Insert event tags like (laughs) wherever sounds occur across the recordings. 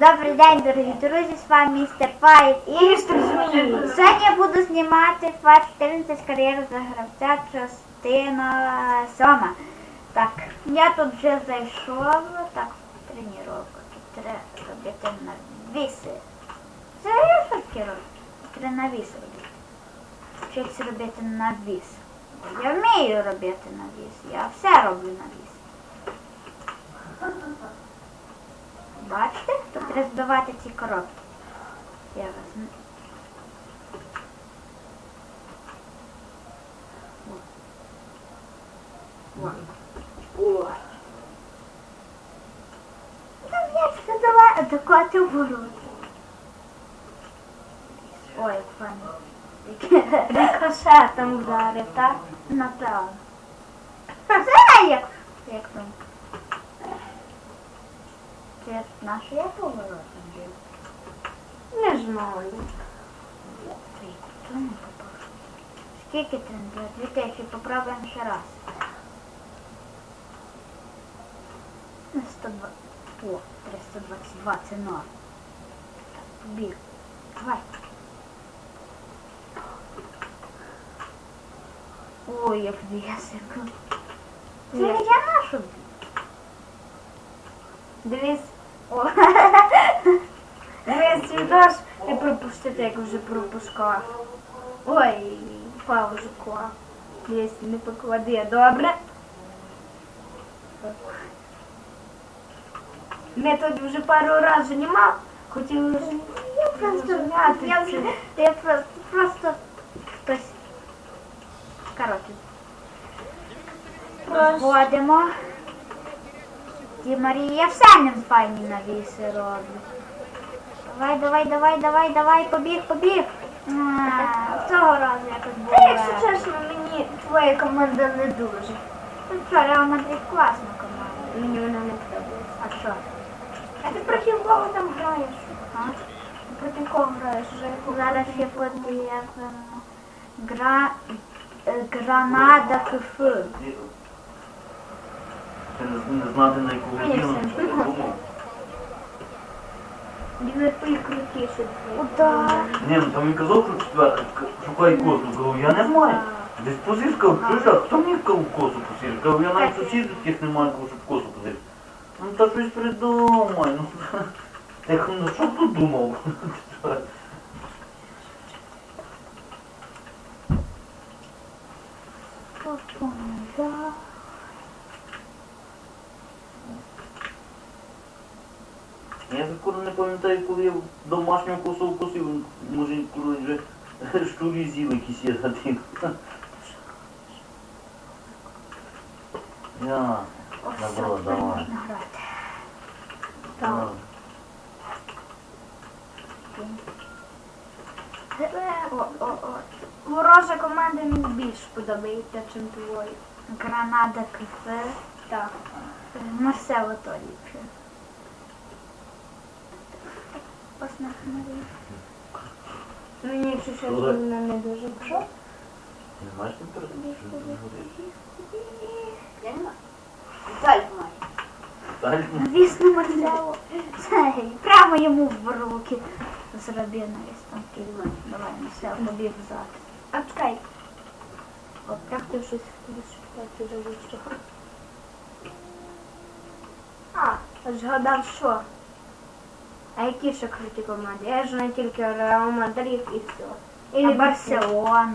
Добрий день, дорогі друзі, з вами містер Файт і Містер Змій. Сьогодні я буду знімати Файт 14 кар'єру за гравця частина сьома. Так, я тут вже зайшов, так, тренування. Тут треба робити навіси. Це я що роблю? Треба навіс робити. Вчиться робити навіс. Я вмію робити навіс, я все роблю навіс. Треба ці коробки. Я вас не- О, Там це давай атакувати ворота. Ой, файно. рикошетом вдарив, так? Напевно. Це як, як там. Це наше я поворотом бив. Не знаю. Хто не попав? Скільки тренує? Дві тисячі, попробуємо ще раз. На 102. О, 322, це норм. Так, побіг. Давай. Ой, як весело. Це я нашу. Дивись, (laughs) Дивись, відос і пропустити, як вже пропускав. Ой, вже клав. Дивись, не поклади, добре? Ми тут вже пару разів знімав, хотіли вже я просто, я, вже- я просто, просто хтось. Коротше. Вводимо. Ді Марія все не файні навіси роблю. Давай, давай, давай, давай, давай, побіг, побіг. А, Цього разу якось було. Та, якщо чесно, мені твоя команда не дуже. Ну що, Реал Мадрид класна команда. Мені вона не подобається. А що? А ти проти кого там граєш? А? Проти кого граєш? Вже яку Зараз ще подивимо. Гра... е, Гранада КФ. Ти не, не знати на яку годину, що я думав. Ліверпуль крутіше. Удар. Ні, ну там він казав, що четвер, шукай косу. Кажу, я не маю. Десь позичкав, чуєш, а хто мені кав косу посірив? Кажу, я навіть сусідів таких не маю, кажу, щоб косу посірив. Ну та щось придумай, ну. (laughs) Я кажу, ну що тут думав? (laughs) Попонда. Я скоро не пам'ятаю, коли я домашнього косу вкусив, може вже штурі з'їв якісь є один. Я. Добро, давай. Так. О. Ворожа команда мені більш подобається, ніж твої. Гранада КФ. Так. Марсело то ліпше. Ось на хмарі. Мені щось вона не дуже. Що? Не маєш температури? Я не маю. Віталь має. Звісно. Це, Прямо йому в руки зроби навіс там кілька. Давай, Марсело, побіг взад. А чекай. О, Як ти щось будеш шукати за? А, згадав що? А які ще круті команди? Я не тільки Реал Мадрид і все. Ліверпуль. Барселона.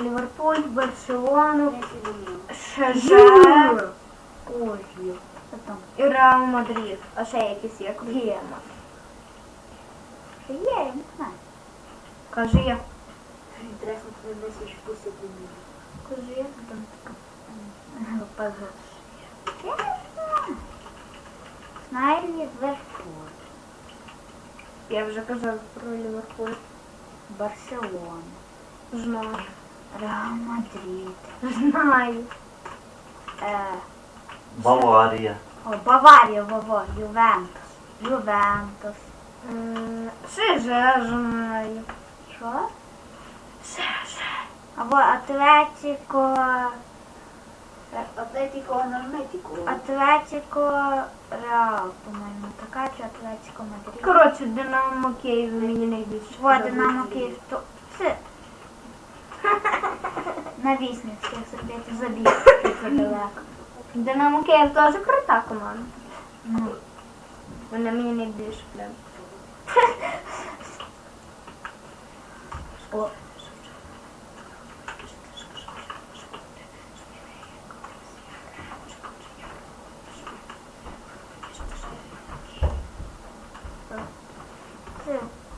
Ліверпуль, Барселону, ШЖ Ой, і Реал Мадрид. А ще якісь є круті. Що є, я не знаю. Кажи я. Інтересно, коли десь вкусити Кажи я. Там така пазос. Я не знаю. Знаю Ливерпуль, Я вже казав про Ліверпуль. Барселона, Знаю. Реал Мадрид, Знаю. е, Баварія. о, Баварія, Вово, Ювентус, Ювентус. М, ШЖ знаю. Що? ШЖ. Або Атлетико, Атлетико Аналітико. Атлетико Реал, по-моєму, така чи Атлетико Мадрид. Коротше, Динамо Київ мені найбільше. Во, Динамо Київ. То... Це... (laughs) На Вісницьких забити забіг. Це далеко. Динамо Київ теж крута команда. Ну. Вона мені найбільше прям. О.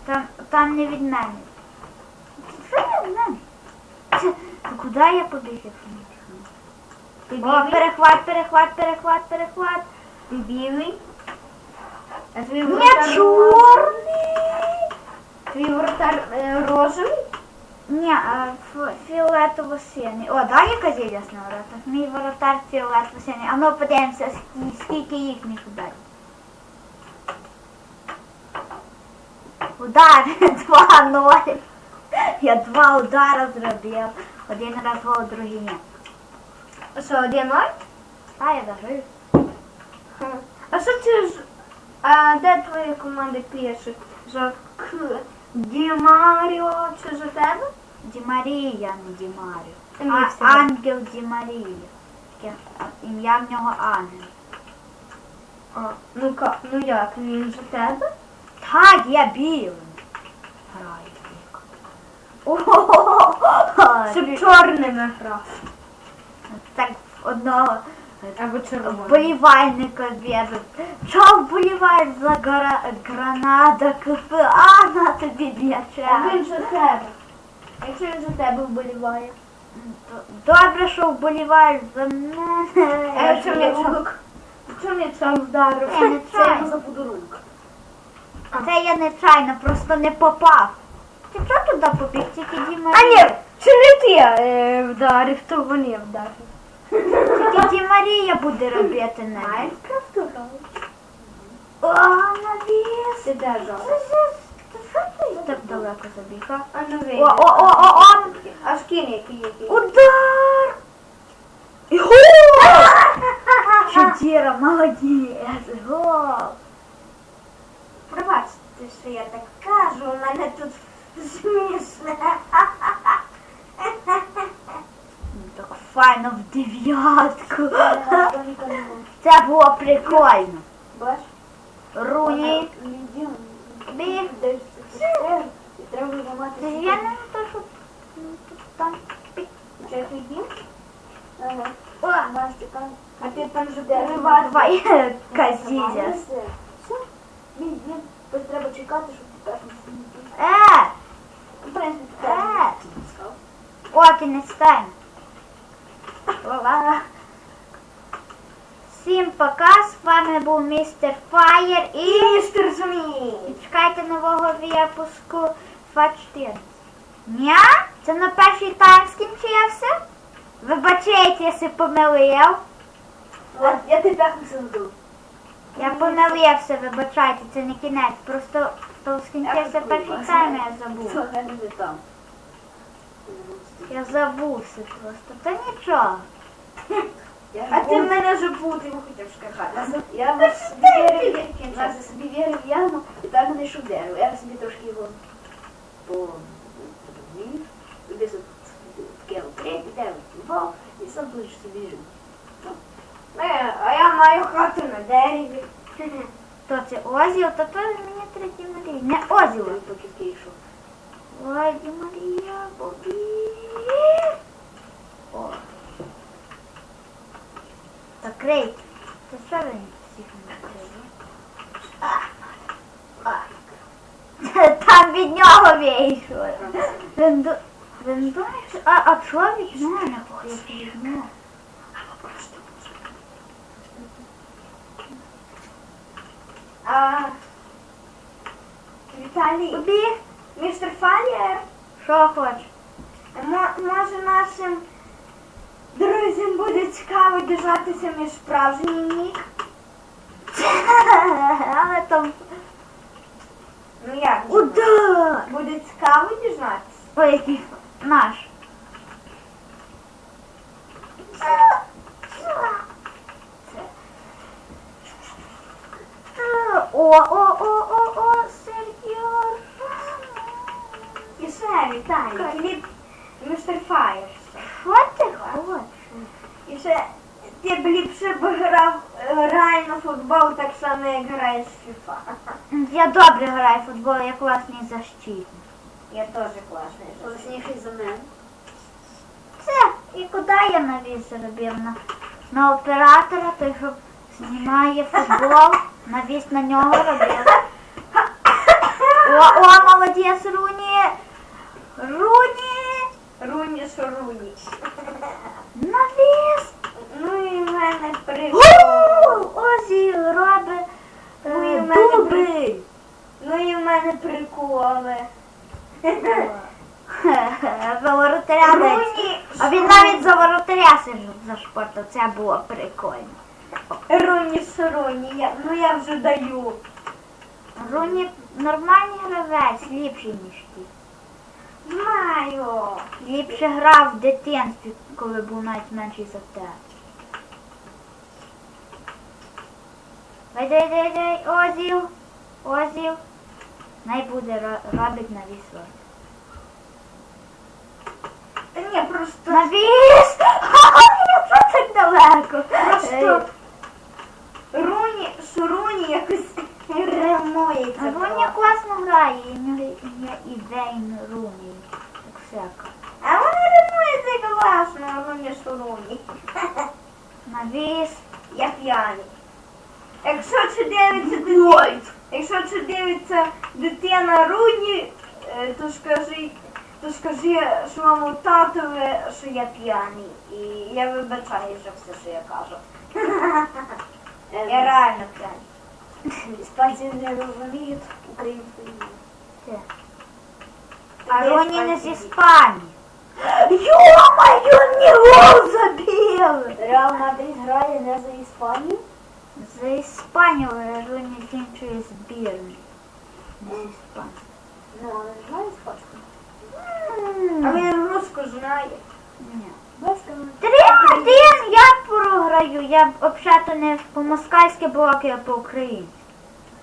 Це, Там, там не від мене. Це не від мене. Це, куди я побіг? як не? О, перехват, перехват, перехват, перехват. Ти білий? А твій Не воротар чорний. Твій воротар е, розовий? Ні, а фіолетово синий. О, да, є казіліс на воротах. Мій воротар фіолетово синий. А ну подивимося, ск- скільки їхніх ударів. Удар 2-0. (laughs) Я два удара зробив. Один раз гол, другий ні. А що, один ноль? Та я дожив. А що це ж? А де твоя команда пише? За К. Ді Маріо чи за тебе? Ді Марія, не Ді Маріо. А, ангел Ді Марія. Ім'я в нього Ангел. А, ну ка, ну як, він за тебе? Так, я білий. Граю. Ого! Щоб чорними грав. Так одного Або вболівальника біду. Що вболіваєш за гра... гранада КПА на тобі А м'яча? він за тебе. Якщо він за тебе вболіває. Добре, що вболіваєш за мене. А якщо м'ячом? Якщо м'ячом вдарив? Я не Це чаю. за подарунок. Це я нечайно, просто не попав. Ти що туди побіг? Тільки Діма А ні, чи не ти е, вдарив, то вони вдарили. Тільки Ді Марія буде робити грав. О, навіс. Ти де що ти так далеко забіг, а? Ну О, о, о, о, о. А скинь який який. Удар! Гол! (laughs) Чотири, молодець, гол! Пробачте, що я так кажу, у мене тут смішно. Так файно в дев'ятку. Це було прикольно. Бач? Руні. Біг. Треба Це зламати. я не то, що там. Ти їм? Ага. О, А ти там же давай, казізяс. Все. Він, він. Ось треба чекати, щоб Е, В принципі, Е. о, кінець. Ла-ла. Всім пока, з вами був містер Фаєр і... Містер Змій. Чекайте нового випуску 24. Ня? Це на перший тайм скінчився? Вибачайте, якщо помилив. Я тебе п'ятницю заду. Я помилився, вибачайте, це не кінець. Просто то скінчився перший тайм, я забув. Я не. Забувся просто. Та нічого. А ти в мене забув, ти його хотів сказати. Я вас собі вірив, я собі вірив яму, і там мене йшов дерево. Я собі трошки його повів, туди кинув крик, дерево і сам тут собі жив. А я маю хату на дереві. То це Озіл, то то мені третій Марія. Не Озіл. Ти. Ой, Марія, Бобі. О. Так, крейт. Це що він всіх не криє? Там від нього вийшло. Він, ду- він думає. А, а чого від мене? Як від мене? А, Віталій, Бобі, містер Фаєр, що хочеш? може нашим друзям буде цікаво дізнатися мій справжній нік? (laughs) Але там... Ну як? Удар! Буде цікаво дізнатися? Ой, який наш. О, о, о, о, о, Серйор. І ще Віталій, Філіп, містер Фаєр. Що ти хочеш? І ще ти б ліпше б грав е, реально футбол так само, як граєш в FIFA. Я добре граю в футбол, я класний защитник. Я теж класний. Класніший за мене. Це, і куди я навіс зробив? На, на оператора, той, що знімає футбол, навіс на нього робив. О, о, молодець, Руні! Руні! Руні Руні. Навіс! Ну і в мене прикол. Гол! Озі робить Ну, і е, в мене дубль. Ну і в мене приколи. (laughs) За воротаря А він навіть за воротаря. Це було прикольно. Руні Руні. Я, ну я вже даю. Руні нормальний гравець, ліпший, ніж ти. Знаю. Ліпше грав в дитинстві, коли був навіть менший за тебе. Дай, дай, дай, Озіл, Озіл. Най буде ро- робить на віс Та ні, просто Навіс! Ха-ха, Що так далеко? Просто Руні, Руні якось ремується. Руні класно грає, і в нього є Руні. Так всяко. А вони ремуються класно, Руні Руні. (laughs) Навіс. Я п'яний. Якщо це дивиться дитина, якщо це дивиться дитина Руні, е, то скажи, то скажи своєму татові, що я п'яний. І я вибачаю за все, що я кажу. (laughs) Я реально п'яний. Іспанці не розуміють української мови. А Де Руні не з Іспанії? Іспанії. Ё-моё, мне гол забил! Реал Мадрид грає не за Іспанію. За Іспанію, але Руні закінчує збірну. Не з Іспанії. Ну, але ж знає іспанську. А він руску знає. Ні. Ну, Три-один я програю. Я взагалі не по-москальськи блоки, а по-українськи.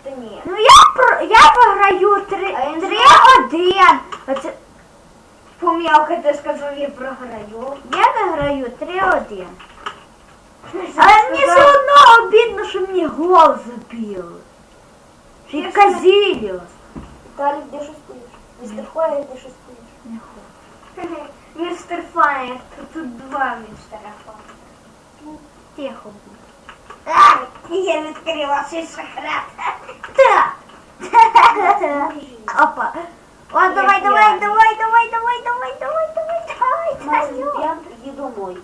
Та ні. Ну я про я програю три- А він три-один. Оце Пом'явка ти сказав, я програю. я виграю три-один. Але мені все одно обідно, що мені гол забили. Ще й Я Казіліос. Віталік, де що стоїш? Містер Фаєр, де що стоїш? Не хочу. Містер Фаєр, тут, тут два містера Фаєр. Тихо будь. Я відкрила свій секрет. Так. Опа. О, давай, давай, давай, давай, давай, давай, давай, давай, давай, Мама, давай. я иди домой.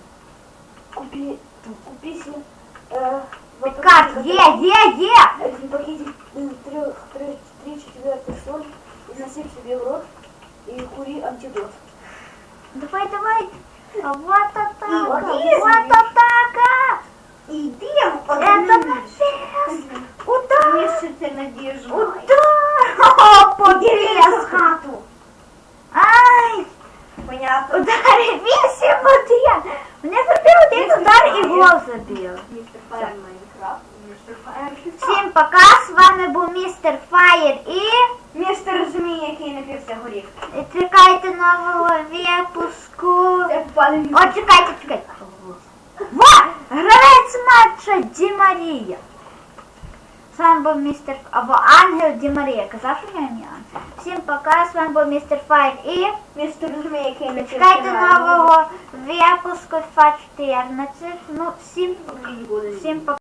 Купи, купи себе э, в Как? апотеке Є, є, є. Один пакетик э, трех, трех, три четвертых соль и насыпь себе в рот и кури антидот. Давай, давай. Вот атака, Іди. вот атака. Іди, Это навес. Удар, Місце ти надіжу. удар. О, Подивись подвес. хату. Ай, Понятно. удар, вісім один. Мене зробив один удар і гол забив. Містер Фаєр Майнкрафт. Містер Фаєр Всім пока, з вами був містер Фаєр і... Змій, який напився горіх. Чекайте нового випуску. О, чекайте, чекайте. Во! Гравець матча Ді Марія. З вами був містер... Або Ангел Ді Марія. Казав, що нього ім'я Ангел. Всім пока, з вами був містер Файр і... Містер Змій, який напився Чекайте нового випуску Фа 14. Ну, всім, всім пока.